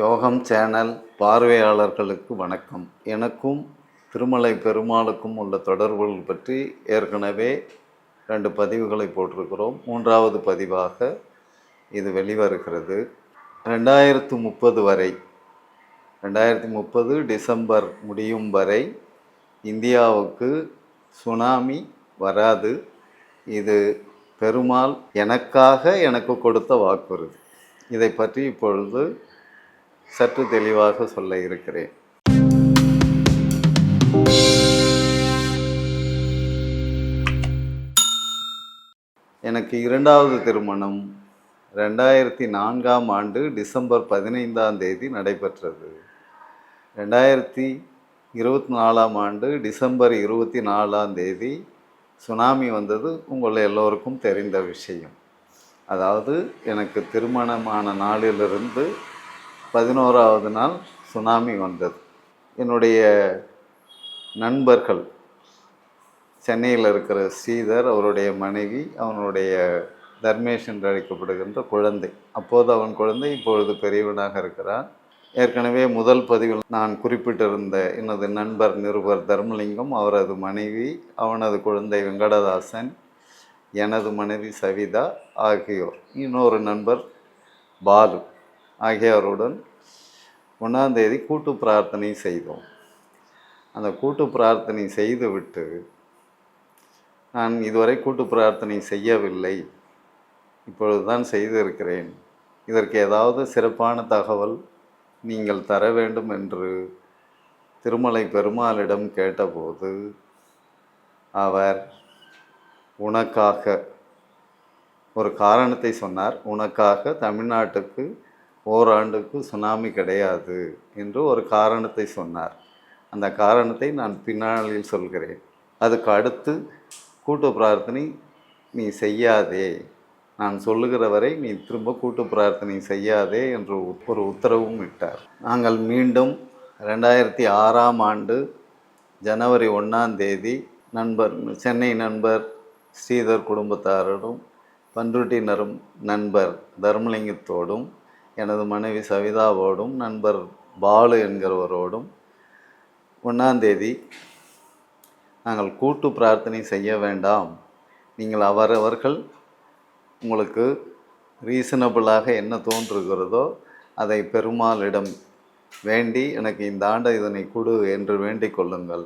யோகம் சேனல் பார்வையாளர்களுக்கு வணக்கம். எனக்கும் திருமலை பெருமாளுக்கும் உள்ள தொடர்புகள் பற்றி ஏற்கனவே ரெண்டு பதிவுகளை போட்டிருக்கிறோம். மூன்றாவது பதிவாக இது வெளிவருகிறது. ரெண்டாயிரத்து முப்பது வரை ரெண்டாயிரத்தி முப்பது டிசம்பர் முடியும் வரை இந்தியாவுக்கு சுனாமி வராது. இது பெருமாள் எனக்காக எனக்கு கொடுத்த வாக்குறுதி. இதை பற்றி இப்பொழுது சற்று தெளிவாக சொல்ல இருக்கிறேன். எனக்கு இரண்டாவது திருமணம் ரெண்டாயிரத்தி நான்காம் ஆண்டு டிசம்பர் பதினைந்தாம் தேதி நடைபெற்றது. ரெண்டாயிரத்தி இருபத்தி நாலாம் ஆண்டு டிசம்பர் இருபத்தி நாலாம் தேதி சுனாமி வந்தது உங்கள் எல்லோருக்கும் தெரிந்த விஷயம். அதாவது எனக்கு திருமணமான நாளிலிருந்து பதினோராவது நாள் சுனாமி வந்தது. என்னுடைய நண்பர்கள் சென்னையில் இருக்கிற ஸ்ரீதர் அவருடைய மனைவி அவனுடைய தர்மேஷ் என்று அழைக்கப்படுகின்ற குழந்தை. அப்போது அவன் குழந்தை இப்பொழுது பெரியவனாக இருக்கிறான். ஏற்கனவே முதல் பதிவில் நான் குறிப்பிட்டிருந்த எனது நண்பர் நிருபர் தர்மலிங்கம் அவரது மனைவி அவனது குழந்தை வெங்கடதாசன் எனது மனைவி சவிதா ஆகியோர். இன்னொரு நண்பர் பாலு. ஆகியோருடன் ஒன்றாம் தேதி கூட்டு பிரார்த்தனை செய்தோம். அந்த கூட்டு பிரார்த்தனை செய்துவிட்டு நான் இதுவரை கூட்டு பிரார்த்தனை செய்யவில்லை. இப்பொழுதுதான் செய்திருக்கிறேன். இதற்கு ஏதாவது சிறப்பான தகவல் நீங்கள் தர வேண்டும் என்று திருமலை பெருமாளிடம் கேட்டபோது அவர் உனக்காக ஒரு காரணத்தை சொன்னார். உனக்காக தமிழ்நாட்டுக்கு ஓராண்டுக்கு சுனாமி கிடையாது என்று ஒரு காரணத்தை சொன்னார். அந்த காரணத்தை நான் பின்னாளில் சொல்கிறேன். அதுக்கு அடுத்து கூட்டு பிரார்த்தனை நீ செய்யாதே. நான் சொல்லுகிற வரை நீ திரும்ப கூட்டு பிரார்த்தனை செய்யாதே என்று ஒரு உத்தரவும் விட்டார் நாங்கள் மீண்டும் ரெண்டாயிரத்தி ஆறாம் ஆண்டு ஜனவரி ஒன்றாம் தேதி நண்பர் சென்னை நண்பர் ஸ்ரீதர் குடும்பத்தாரோடும் பன்ருட்டினரும் நண்பர் தர்மலிங்கத்தோடும் எனது மனைவி சவிதாவோடும் நண்பர் பாலு என்கிறவரோடும் ஒன்றாந்தேதி நாங்கள் கூட்டு பிரார்த்தனை செய்ய வேண்டாம். நீங்கள் அவரவர்கள் உங்களுக்கு ரீசனபிளாக என்ன தோன்றுகிறதோ அதை பெருமாளிடம் வேண்டி எனக்கு இந்த ஆண்டு இதனை கொடு என்று வேண்டிக் கொள்ளுங்கள்.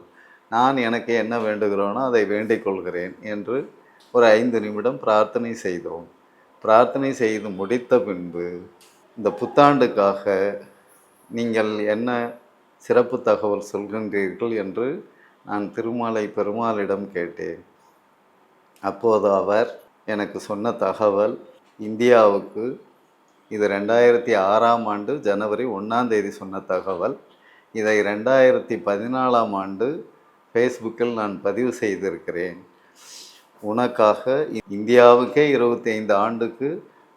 நான் எனக்கு என்ன வேண்டுகிறோனோ அதை வேண்டிக் கொள்கிறேன் என்று ஒரு ஐந்து நிமிடம் பிரார்த்தனை செய்தோம். பிரார்த்தனை செய்து முடித்த பின்பு இந்த புத்தாண்டுக்காக நீங்கள் என்ன சிறப்பு தகவல் சொல்கின்றீர்கள் என்று நான் திருமாலை பெருமாளிடம் கேட்டேன். அப்போது அவர் எனக்கு சொன்ன தகவல் இந்தியாவுக்கு இது ரெண்டாயிரத்தி ஆறாம் ஆண்டு ஜனவரி ஒன்றாம் தேதி சொன்ன தகவல். இதை ரெண்டாயிரத்தி பதினாலாம் ஆண்டு ஃபேஸ்புக்கில் நான் பதிவு செய்திருக்கிறேன். உனக்காக இந்தியாவுக்கே இருபத்தி ஐந்து ஆண்டுக்கு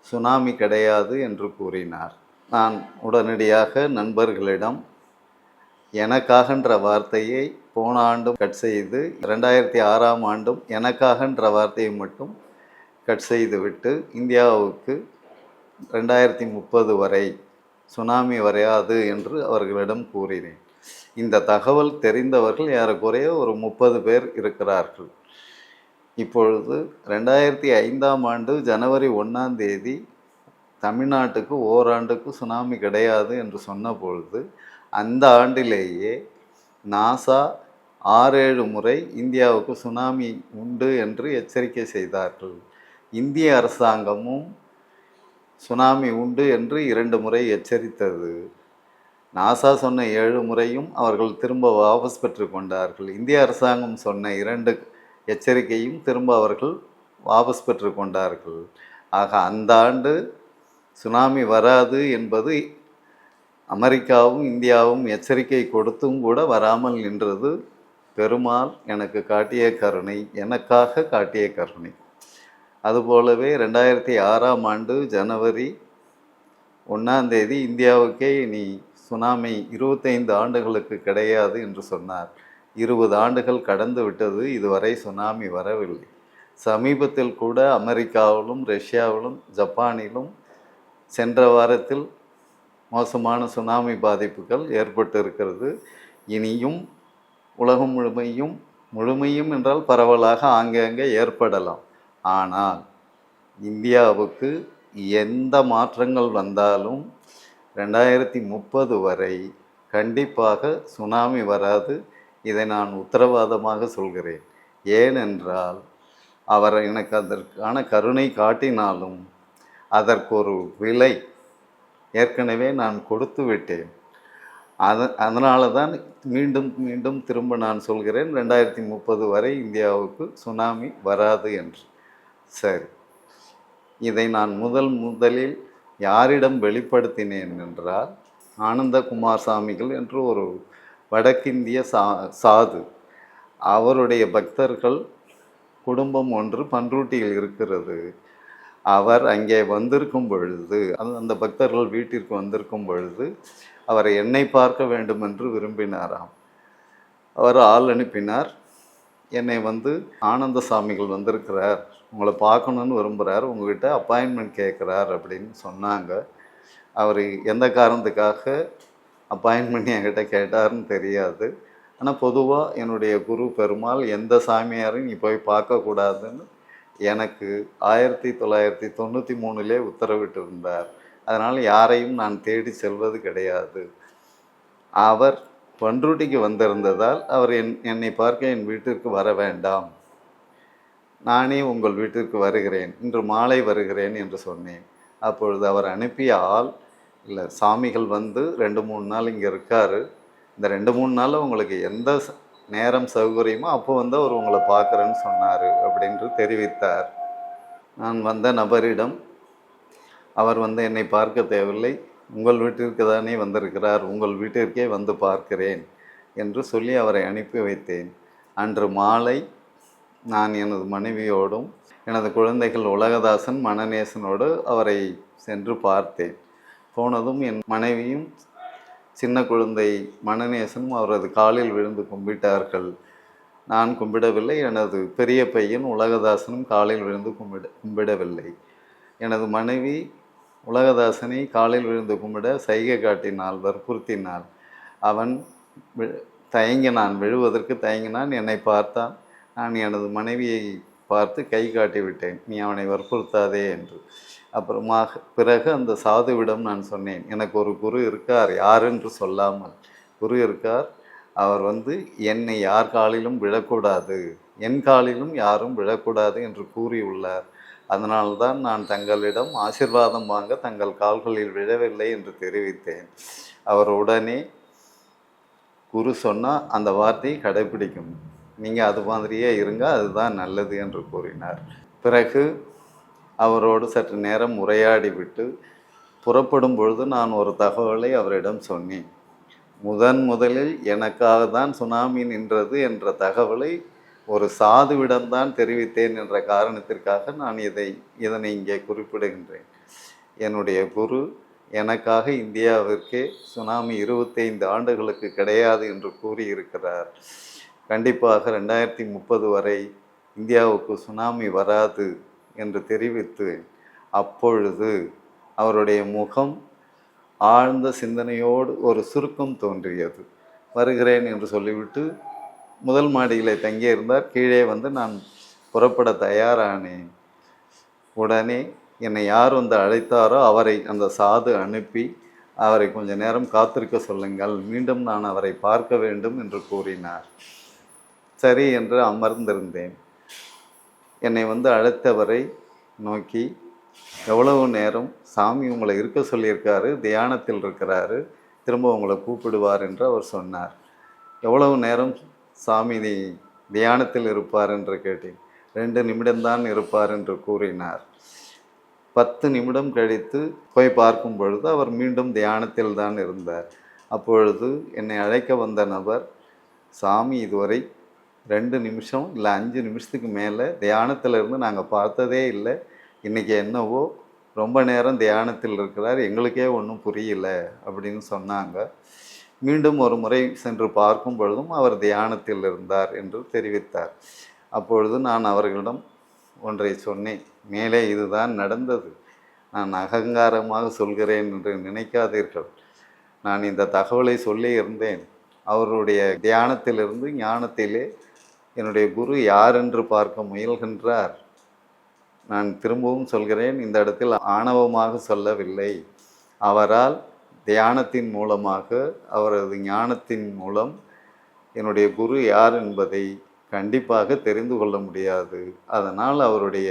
சுனாமி கிடையாது என்று கூறினார். நான் உடனடியாக நண்பர்களிடம் எனக்காகன்ற வார்த்தையை போன ஆண்டும் கட் செய்து ரெண்டாயிரத்தி ஆறாம் ஆண்டும் எனக்காகன்ற வார்த்தையை மட்டும் கட் செய்துவிட்டு இந்தியாவுக்கு ரெண்டாயிரத்தி முப்பது வரை சுனாமி வரையாது என்று அவர்களிடம் கூறினேன். இந்த தகவல் தெரிந்தவர்கள் ஏறக்குறைய ஒரு முப்பது பேர் இருக்கிறார்கள். இப்பொழுது ரெண்டாயிரத்தி ஐந்தாம் ஆண்டு ஜனவரி ஒன்றாம் தேதி தமிழ்நாட்டுக்கு ஓராண்டுக்கு சுனாமி கிடையாது என்று சொன்ன பொழுது அந்த ஆண்டிலேயே நாசா ஆறேழு முறை இந்தியாவுக்கு சுனாமி உண்டு என்று எச்சரிக்கை செய்தார்கள். இந்திய அரசாங்கமும் சுனாமி உண்டு என்று இரண்டு முறை எச்சரித்தது. நாசா சொன்ன ஏழு முறையும் அவர்கள் திரும்ப வாபஸ் பெற்று கொண்டார்கள். இந்திய அரசாங்கம் சொன்ன இரண்டு எச்சரிக்கையும் திரும்ப அவர்கள் வாபஸ் பெற்று கொண்டார்கள். ஆக அந்த ஆண்டு சுனாமி வராது என்பது அமெரிக்காவும் இந்தியாவும் எச்சரிக்கை கொடுத்தும் கூட வராமல் நின்றது பெருமாள் எனக்கு காட்டிய கருணை எனக்காக காட்டிய கருணை. அதுபோலவே ரெண்டாயிரத்தி ஆறாம் ஆண்டு ஜனவரி ஒன்றாந்தேதி இந்தியாவுக்கே இனி சுனாமி இருபத்தைந்து ஆண்டுகளுக்கு கிடையாது என்று சொன்னார். இருபது ஆண்டுகள் கடந்து விட்டது இதுவரை சுனாமி வரவில்லை. சமீபத்தில் கூட அமெரிக்காவிலும் ரஷ்யாவிலும் ஜப்பானிலும் சென்ற வாரத்தில் மோசமான சுனாமி பாதிப்புகள் ஏற்பட்டு இருக்கிறது இனியும் உலகம் முழுமையும் முழுமையும் என்றால் பரவலாக ஆங்காங்கே ஏற்படலாம். ஆனால் இந்தியாவுக்கு எந்த மாற்றங்கள் வந்தாலும் ரெண்டாயிரத்தி முப்பது வரை கண்டிப்பாக சுனாமி வராது. இதை நான் உத்தரவாதமாக சொல்கிறேன். ஏனென்றால் அவர் எனக்கு அதற்கான கருணை காட்டினாலும் அதற்கு ஒரு விலை ஏற்கனவே நான் கொடுத்து விட்டேன். அது அதனால தான் மீண்டும் மீண்டும் திரும்ப நான் சொல்கிறேன் ரெண்டாயிரத்தி முப்பது வரை இந்தியாவுக்கு சுனாமி வராது என்று. சரி. இதை நான் முதல் முதலில் யாரிடம் வெளிப்படுத்தினேன் என்றால் ஆனந்த குமார் சாமிகள் என்று ஒரு வடக்கிந்திய சா சாது. அவருடைய பக்தர்கள் குடும்பம் ஒன்று பன்ருட்டியில் இருக்கிறது. அவர் அங்கே வந்திருக்கும் பொழுது அந்த அந்த பக்தர்கள் வீட்டிற்கு வந்திருக்கும் பொழுது அவரை என்னை பார்க்க வேண்டும் என்று விரும்பினாராம். அவர் ஆள் அனுப்பினார். என்னை வந்து ஆனந்த சாமிகள் வந்திருக்கிறார். உங்களை பார்க்கணுன்னு விரும்புகிறார் உங்ககிட்ட அப்பாயின்மெண்ட் கேட்குறார் அப்படின்னு சொன்னாங்க. அவர் எந்த காரணத்துக்காக அப்பாயின்மெண்ட் என்கிட்ட கேட்டாருன்னு தெரியாது. ஆனால் பொதுவாக என்னுடைய குரு பெருமாள் எந்த சாமியாரையும் நீ போய் பார்க்கக்கூடாதுன்னு எனக்கு ஆயிரத்தி தொள்ளாயிரத்தி தொண்ணூற்றி மூணுலே உத்தரவிட்டு இருந்தார் அதனால் யாரையும் நான் தேடி செல்வது கிடையாது. அவர் பன்ருட்டிக்கு வந்திருந்ததால் அவர் என் என்னை பார்க்க என் வீட்டிற்கு வர வேண்டாம். நானே உங்கள் வீட்டிற்கு வருகிறேன். இன்று மாலை வருகிறேன் என்று சொன்னேன். அப்பொழுது அவர் அனுப்பிய ஆள் இல்லை சாமிகள் வந்து ரெண்டு மூணு நாள் இங்கே இருக்காரு. இந்த ரெண்டு மூணு நாளில் உங்களுக்கு எந்த நேரம் சௌகரியமோ அப்போ வந்து அவர் உங்களை பார்க்குறேன்னு சொன்னார் அப்படின்று தெரிவித்தார். நான் வந்த நபரிடம் அவர் வந்து என்னை பார்க்க தேவையில்லை. உங்கள் வீட்டிற்கு தானே வந்திருக்கிறார். உங்கள் வீட்டிற்கே வந்து பார்க்கிறேன் என்று சொல்லி அவரை அனுப்பி வைத்தேன். அன்று மாலை நான் எனது மனைவியோடும் எனது குழந்தைகள் உலகதாசன் மணநேசனோடு அவரை சென்று பார்த்தேன். போனதும் என் மனைவியும் சின்ன குழந்தை மணநேசனும் அவரது காலில் விழுந்து கும்பிட்டார்கள். நான் கும்பிடவில்லை. எனது பெரிய பையன் உலகதாசனும் காலில் விழுந்து கும்பிட கும்பிடவில்லை. எனது மனைவி உலகதாசனை காலில் விழுந்து கும்பிட சைகை காட்டினாள் வற்புறுத்தினாள். அவன் வி- தயங்கினான். விழுவதற்கு தயங்கினான். என்னை பார்த்தான். நான் எனது மனைவியை பார்த்து கை காட்டி விட்டேன் நீ அவனை வற்புறுத்தாதே என்று. அப்புறமாக பிறகு அந்த சாதுவிடம் நான் சொன்னேன் எனக்கு ஒரு குரு இருக்கார் யாரென்று சொல்லாமல். குரு இருக்கார். அவர் வந்து என்னை யார் காலிலும் விழக்கூடாது என் காலிலும் யாரும் விழக்கூடாது என்று கூறியுள்ளார். அதனால்தான் நான் தங்களிடம் ஆசிர்வாதம் வாங்க தங்கள் கால்களில் விழவில்லை என்று தெரிவித்தேன். அவர் உடனே குரு சொன்னால் அந்த வார்த்தையை கடைபிடிக்கும் நீங்கள் அது மாதிரியே இருங்க அதுதான் நல்லது என்று கூறினார். பிறகு அவரோடு சற்று நேரம் உரையாடி விட்டு புறப்படும் பொழுது நான் ஒரு தகவலை அவரிடம் சொன்னேன். முதன் முதலில் எனக்காக தான் சுனாமி நின்றது என்ற தகவலை ஒரு சாதுவிடம்தான் தெரிவித்தேன் என்ற காரணத்திற்காக நான் இதை இதனை இங்கே குறிப்பிடுகின்றேன். என்னுடைய குரு எனக்காக இந்தியாவிற்கே சுனாமி இருபத்தைந்து ஆண்டுகளுக்கு கிடையாது என்று கூறியிருக்கிறார். கண்டிப்பாக ரெண்டாயிரத்தி முப்பது வரை இந்தியாவுக்கு சுனாமி வராது. என்று தெரிவித்து அப்பொழுது அவருடைய முகம் ஆழ்ந்த சிந்தனையோடு ஒரு சுருக்கம் தோன்றியது. வருகிறேன் என்று சொல்லிவிட்டு முதல் மாடியிலே தங்கியிருந்தார். கீழே வந்து நான் புறப்பட தயாரானேன். உடனே என்னை யார் வந்து அழைத்தாரோ அவரை அந்த சாது அனுப்பி அவரை கொஞ்ச நேரம் காத்திருக்க சொல்லுங்கள் மீண்டும் நான் அவரை பார்க்க வேண்டும் என்று கூறினார். சரி என்று அமர்ந்திருந்தேன். என்னை வந்து அழைத்தவரை நோக்கி எவ்வளவு நேரம் சாமி உங்களை இருக்க சொல்லியிருக்காரு தியானத்தில் இருக்கிறாரு திரும்ப உங்களை கூப்பிடுவார் என்று அவர் சொன்னார். எவ்வளவு நேரம் சாமி தியானத்தில் இருப்பார் என்று கேட்டேன். ரெண்டு நிமிடம்தான் இருப்பார் என்று கூறினார். பத்து நிமிடம் கழித்து போய் பார்க்கும் பொழுது அவர் மீண்டும் தியானத்தில் தான் இருந்தார். அப்பொழுது என்னை அழைக்க வந்த நபர் சாமி இதுவரை ரெண்டு நிமிஷம் இல்லை அஞ்சு நிமிஷத்துக்கு மேலே தியானத்தில் இருந்து நாங்கள் பார்த்ததே இல்லை. இன்றைக்கி என்னவோ ரொம்ப நேரம் தியானத்தில் இருக்கிறார் எங்களுக்கே ஒன்றும் புரியல அப்படின்னு சொன்னாங்க. மீண்டும் ஒரு முறை சென்று பார்க்கும் பொழுதும் அவர் தியானத்தில் இருந்தார் என்று தெரிவித்தார். அப்பொழுது நான் அவர்களிடம் ஒன்றை சொன்னேன் மேலே இதுதான் நடந்தது நான் அகங்காரமாக சொல்கிறேன் என்று நினைக்காதீர்கள். நான் இந்த தகவலை சொல்லி இருந்தேன் அவருடைய தியானத்திலிருந்து ஞானத்திலே என்னுடைய குரு யார் என்று பார்க்க முயல்கின்றார்? நான் திரும்பவும் சொல்கிறேன் இந்த இடத்தில் ஆணவமாக சொல்லவில்லை. அவரால் தியானத்தின் மூலமாக அவரது ஞானத்தின் மூலம் என்னுடைய குரு யார் என்பதை கண்டிப்பாக தெரிந்து கொள்ள முடியாது. அதனால் அவருடைய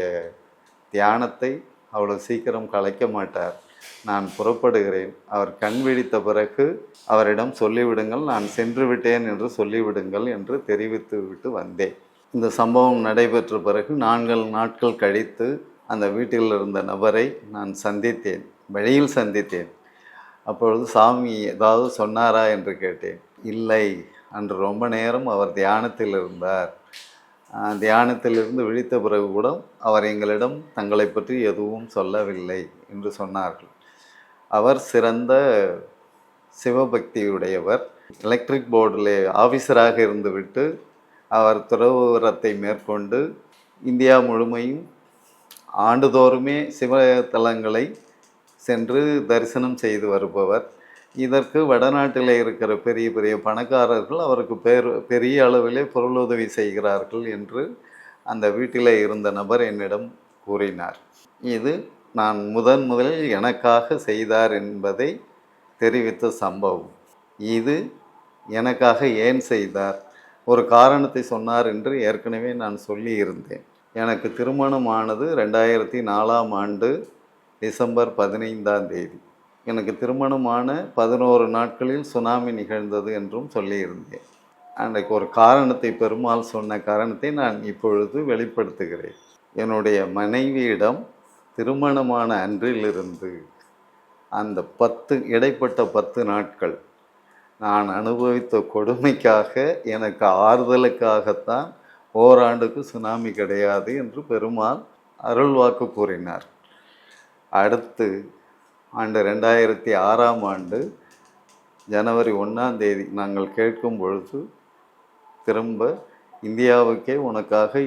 தியானத்தை அவ்வளோ சீக்கிரம் கலைக்க மாட்டார். நான் புறப்படுகிறேன். அவர் கண் விழித்த பிறகு அவரிடம் சொல்லிவிடுங்கள் நான் சென்று விட்டேன் என்று சொல்லிவிடுங்கள் என்று தெரிவித்து விட்டு வந்தேன். இந்த சம்பவம் நடைபெற்ற பிறகு நான்கு நாட்கள் கழித்து அந்த வீட்டில் இருந்த நபரை நான் சந்தித்தேன் வழியில் சந்தித்தேன். அப்பொழுது சாமி ஏதாவது சொன்னாரா என்று கேட்டேன். இல்லை அன்று ரொம்ப நேரம் அவர் தியானத்தில் இருந்தார். தியானத்திலிருந்து விழித்த பிறகு கூட அவர் எங்களிடம் தங்களை பற்றி எதுவும் சொல்லவில்லை என்று சொன்னார்கள். அவர் சிறந்த சிவபக்தியுடையவர். எலக்ட்ரிக் போர்டில் ஆஃபீஸராக இருந்துவிட்டு அவர் துறவுரத்தை மேற்கொண்டு இந்தியா முழுமையும் ஆண்டுதோறுமே சிவத்தலங்களை சென்று தரிசனம் செய்து வருபவர். இதற்கு வடநாட்டில் இருக்கிற பெரிய பெரிய பணக்காரர்கள் அவருக்கு பேர் பெரிய அளவிலே பொருளுதவி செய்கிறார்கள் என்று அந்த வீட்டில் இருந்த நபர் என்னிடம் கூறினார். இது நான் முதன் முதலில் எனக்காக செய்தார் என்பதை தெரிவித்த சம்பவம். இது எனக்காக ஏன் செய்தார்? ஒரு காரணத்தை சொன்னார் என்று ஏற்கனவே நான் சொல்லியிருந்தேன். எனக்கு திருமணமானது ரெண்டாயிரத்தி நாலாம் ஆண்டு டிசம்பர் பதினைந்தாம் தேதி. எனக்கு திருமணமான பதினோரு நாட்களில் சுனாமி நிகழ்ந்தது என்றும் சொல்லியிருந்தேன். அன்றைக்கு ஒரு காரணத்தை பெருமாள் சொன்ன காரணத்தை நான் இப்பொழுது வெளிப்படுத்துகிறேன். என்னுடைய மனைவியிடம் திருமணமான அன்றிலிருந்து அந்த பத்து இடைப்பட்ட பத்து நாட்கள் நான் அனுபவித்த கொடுமைக்காக எனக்கு ஆறுதலுக்காகத்தான் ஓராண்டுக்கு சுனாமி கிடையாது என்று பெருமாள் அருள்வாக்கு கூறினார். அடுத்து ஆண்டு ரெண்டாயிரத்தி ஆறாம் ஆண்டு ஜனவரி ஒன்றாம் தேதி நாங்கள் கேட்கும் பொழுது திரும்ப இந்தியாவுக்கே உனக்காக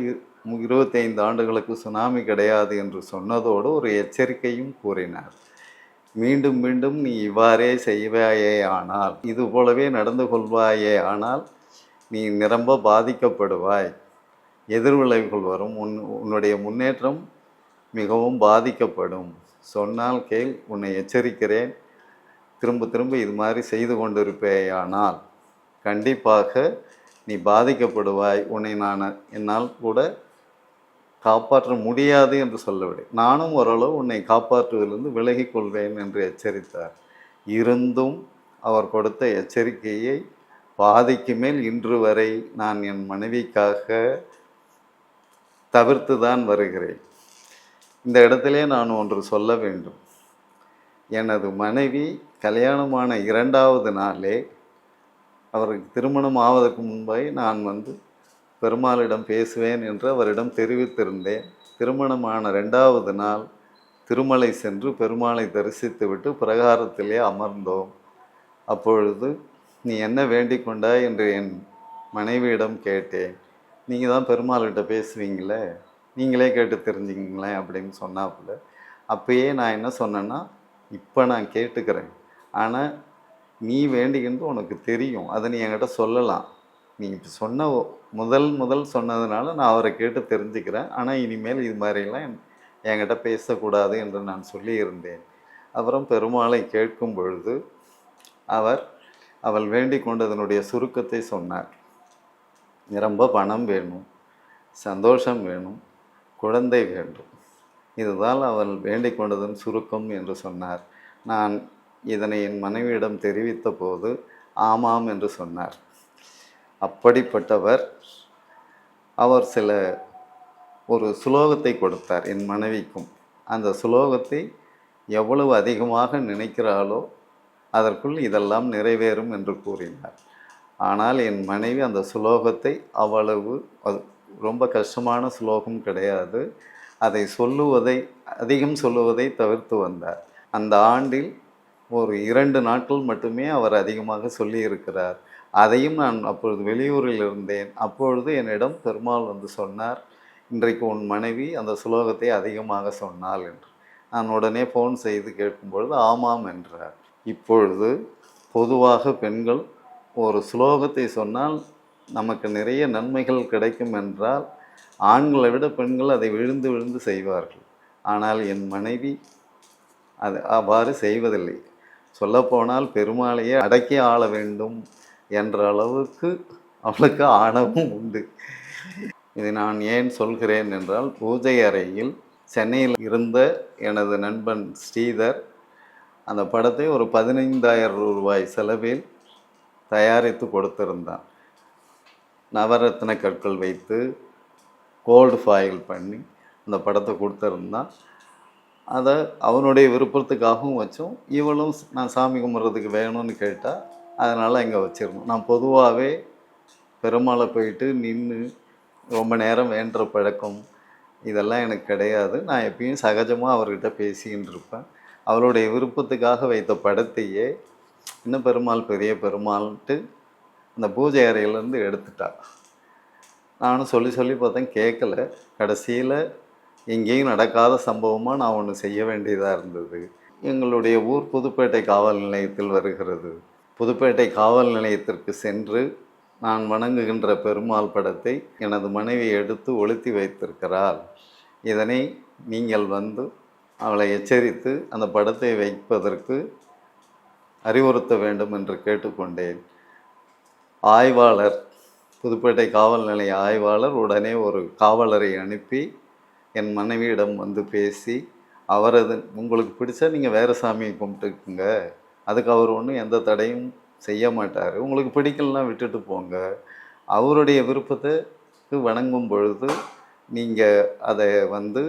இருபத்தைந்து ஆண்டுகளுக்கு சுனாமி கிடையாது என்று சொன்னதோடு ஒரு எச்சரிக்கையும் கூறினார். மீண்டும் மீண்டும் நீ இவ்வாறே செய்வாயே ஆனால் இது போலவே நடந்து கொள்வாயே ஆனால் நீ நிரம்ப பாதிக்கப்படுவாய். எதிர்விளைவுகள் வரும். உன் உன்னுடைய முன்னேற்றம் மிகவும் பாதிக்கப்படும். சொன்னால் கேள் உன்னை எச்சரிக்கிறேன். திரும்ப திரும்ப இது மாதிரி செய்து கொண்டிருப்பேயானால் கண்டிப்பாக நீ பாதிக்கப்படுவாய். உன்னை நான் என்னால் கூட காப்பாற்ற முடியாது என்று சொல்லவில்லை. நானும் ஓரளவு உன்னை காப்பாற்றுவதிலிருந்து விலகிக் கொள்வேன் என்று எச்சரித்தார். இருந்தும் அவர் கொடுத்த எச்சரிக்கையை பாதிக்கு மேல் இன்று வரை நான் என் மனைவிக்காக தவிர்த்து தான் வருகிறேன். இந்த இடத்திலே நான் ஒன்று சொல்ல வேண்டும். எனது மனைவி கல்யாணமான இரண்டாவது நாளே அவருக்கு திருமணம் ஆவதற்கு முன்பாய் நான் வந்து பெருமாளிடம் பேசுவேன் என்று அவரிடம் தெரிவித்திருந்தேன். திருமணமான ரெண்டாவது நாள் திருமலை சென்று பெருமாளை தரிசித்துவிட்டு பிரகாரத்திலே அமர்ந்தோம். அப்பொழுது நீ என்ன வேண்டிக் கொண்டாய்? என்று என் மனைவியிடம் கேட்டேன். நீங்கள் தான் பெருமாள்கிட்ட பேசுவீங்களே? நீங்களே கேட்டு தெரிஞ்சுங்களேன் அப்படின்னு சொன்னாப்புல. அப்பயே நான் என்ன சொன்னேன்னா இப்போ நான் கேட்டுக்கிறேன். ஆனால் நீ வேண்டிக்கின்றது உனக்கு தெரியும். அதை நீ என்கிட்ட சொல்லலாம். நீ இப்போ சொன்ன முதல் முதல் சொன்னதுனால நான் அவரை கேட்டு தெரிஞ்சுக்கிறேன். ஆனால் இனிமேல் இது மாதிரிலாம் என்- என்கிட்ட பேசக்கூடாது என்று நான் சொல்லியிருந்தேன். அப்புறம் பெருமாளை கேட்கும் பொழுது அவர் அவள் வேண்டி கொண்டதனுடைய சுருக்கத்தை சொன்னார். ரொம்ப பணம் வேணும். சந்தோஷம் வேணும். குழந்தை வேண்டும். இதுதான் அவள் வேண்டிக் கொண்டதன் சுருக்கம் என்று சொன்னார். நான் இதனை என் மனைவியிடம் தெரிவித்த போது ஆமாம் என்று சொன்னார். அப்படிப்பட்டவர் அவர் சில ஒரு சுலோகத்தை கொடுத்தார் என் மனைவிக்கும். அந்த சுலோகத்தை எவ்வளவு அதிகமாக நினைக்கிறாளோ அதற்குள் இதெல்லாம் நிறைவேறும் என்று கூறினார். ஆனால் என் மனைவி அந்த சுலோகத்தை அவ்வளவு அது ரொம்ப கஷ்டமான ஸ்லோகம் கிடையாது. அதை சொல்லுவதை அதிகம் சொல்லுவதை தவிர்த்து வந்தார். அந்த ஆண்டில் ஒரு இரண்டு நாட்கள் மட்டுமே அவர் அதிகமாக சொல்லியிருக்கிறார். அதையும் நான் அப்பொழுது வெளியூரில் இருந்தேன். அப்பொழுது என்னிடம் பெருமாள் வந்து சொன்னார் இன்றைக்கு உன் மனைவி அந்த சுலோகத்தை அதிகமாக சொன்னாள் என்று. நான் உடனே ஃபோன் செய்து கேட்கும்பொழுது ஆமாம் என்றார். இப்பொழுது பொதுவாக பெண்கள் ஒரு ஸ்லோகத்தை சொன்னால் நமக்கு நிறைய நன்மைகள் கிடைக்கும் என்றால் ஆண்களை விட பெண்கள் அதை விழுந்து விழுந்து செய்வார்கள். ஆனால் என் மனைவி அது அவ்வாறு செய்வதில்லை. சொல்லப்போனால் பெருமாளையே அடக்கி ஆள வேண்டும் என்ற அளவுக்கு அவளுக்கு ஆணவம் உண்டு. இதை நான் ஏன் சொல்கிறேன் என்றால் பூஜை அறையில் சென்னையில் இருந்த எனது நண்பன் ஸ்ரீதர் அந்த படத்தை ஒரு பதினைந்தாயிரம் ரூபாய் செலவில் தயாரித்து கொடுத்திருந்தான். நவரத்ன கற்கள் வைத்து கோல்டு ஃபாயில் பண்ணி அந்த படத்தை கொடுத்துருந்தான் அதை அவனுடைய விருப்பத்துக்காகவும் வச்சோம். இவளும் நான் சாமி கும்பிட்றதுக்கு வேணும்னு கேட்டால் அதனால் இங்கே வச்சிருந்தோம். நான் பொதுவாகவே பெருமாளை போயிட்டு நின்று ரொம்ப நேரம் வேண்டுற பழக்கம் இதெல்லாம் எனக்கு கிடையாது. நான் எப்பயும் சகஜமாக அவர்கிட்ட பேசிக்கிட்டு இருப்பேன். அவளுடைய விருப்பத்துக்காக வைத்த படத்தையே இன்னும் பெருமாள் பெரிய பெருமாள்ன்ட்டு அந்த பூஜை அறையிலேருந்து எடுத்துட்டா. நானும் சொல்லி சொல்லி பார்த்தேன் கேட்கல. கடைசியில் எங்கேயும் நடக்காத சம்பவமாக நான் ஒன்று செய்ய வேண்டியதாக இருந்தது. எங்களுடைய ஊர் புதுப்பேட்டை காவல் நிலையத்தில் வருகிறது. புதுப்பேட்டை காவல் நிலையத்திற்கு சென்று நான் வணங்குகின்ற பெருமாள் படத்தை எனது மனைவி எடுத்து ஒளுத்தி வைத்திருக்கிறாள். இதனை நீங்கள் வந்து அவளை எச்சரித்து அந்த படத்தை வைப்பதற்கு அறிவுறுத்த வேண்டும் என்று கேட்டுக்கொண்டேன். ஆய்வாளர் புதுப்பேட்டை காவல் நிலைய ஆய்வாளர் உடனே ஒரு காவலரை அனுப்பி என் மனைவியிடம் வந்து பேசி அவரது உங்களுக்கு பிடிச்சா நீங்கள் வேறு சாமியை கும்பிட்டுக்குங்க. அதுக்கு அவர் ஒன்றும் எந்த தடையும் செய்ய மாட்டார். உங்களுக்கு பிடிக்கலனா விட்டுட்டு போங்க. அவருடைய விருப்பத்துக்கு வணங்கும் பொழுது நீங்கள் அதை வந்து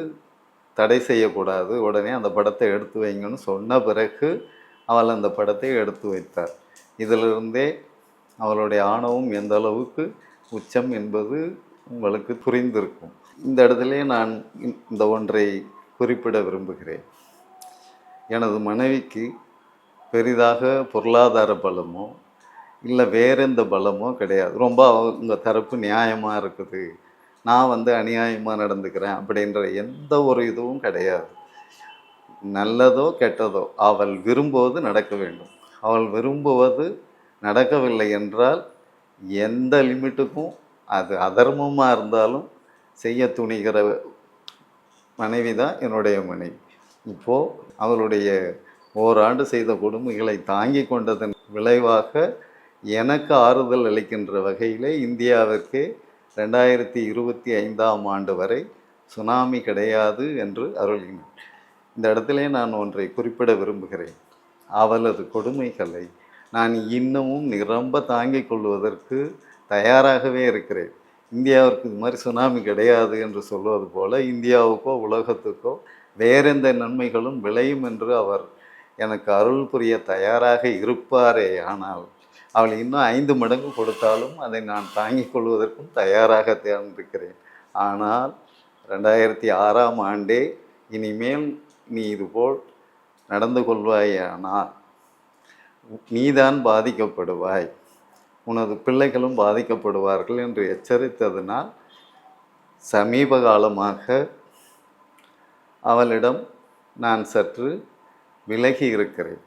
தடை செய்யக்கூடாது. உடனே அந்த படத்தை எடுத்து வைங்கன்னு சொன்ன பிறகு அவள் அந்த படத்தை எடுத்து வைத்தார். இதிலிருந்தே அவளுடைய ஆணவம் எந்த அளவுக்கு உச்சம் என்பது உங்களுக்கு புரிந்திருக்கும். இந்த இடத்திலே நான் இந்த ஒன்றை குறிப்பிட விரும்புகிறேன். எனது மனைவிக்கு பெரிதாக பொருளாதார பலமோ இல்லை வேற எந்த பலமோ கிடையாது. ரொம்ப அவங்க தரப்பு நியாயமாக இருக்குது. நான் வந்து அநியாயமாக நடந்துக்கிறேன் அப்படின்ற எந்த ஒரு இதுவும் கிடையாது. நல்லதோ கெட்டதோ அவள் விரும்புவது நடக்க வேண்டும். அவள் விரும்புவது நடக்கவில்லை என்றால் எந்த லிமிட்டுக்கும் அது அதர்மமாக இருந்தாலும் செய்ய துணிகிற மனைவி தான் என்னுடைய மனைவி. இப்போது அவளுடைய ஓராண்டு செய்த கொடுமைகளை தாங்கி கொண்டதன் விளைவாக எனக்கு ஆறுதல் அளிக்கின்ற வகையிலே இந்தியாவிற்கு ரெண்டாயிரத்தி இருபத்தி ஐந்தாம் ஆண்டு வரை சுனாமி கிடையாது என்று அருளினார் இந்த இடத்திலே நான் ஒன்றை குறிப்பிட விரும்புகிறேன். அவளது கொடுமைகளை நான் இன்னமும் நிரம்ப தாங்கிக் கொள்வதற்கு தயாராகவே இருக்கிறேன். இந்தியாவிற்கு இது மாதிரி சுனாமி கிடையாது என்று சொல்வது போல இந்தியாவுக்கோ உலகத்துக்கோ வேறெந்த நன்மைகளும் விளையும் என்று அவர் எனக்கு அருள் புரிய தயாராக இருப்பாரே. ஆனால் அவள் இன்னும் ஐந்து மடங்கு கொடுத்தாலும் அதை நான் தாங்கிக் கொள்வதற்கும் தயாராக தேர்ந்திருக்கிறேன் ஆனால் ரெண்டாயிரத்தி ஆறாம் ஆண்டே இனிமேல் நீ இதுபோல் நடந்து கொள்வாயானால் நீதான் பாதிக்கப்படுவாய். உனது பிள்ளைகளும் பாதிக்கப்படுவார்கள் என்று எச்சரித்ததினால் சமீப காலமாக அவளிடம் நான் சற்று விலகி இருக்கிறேன்.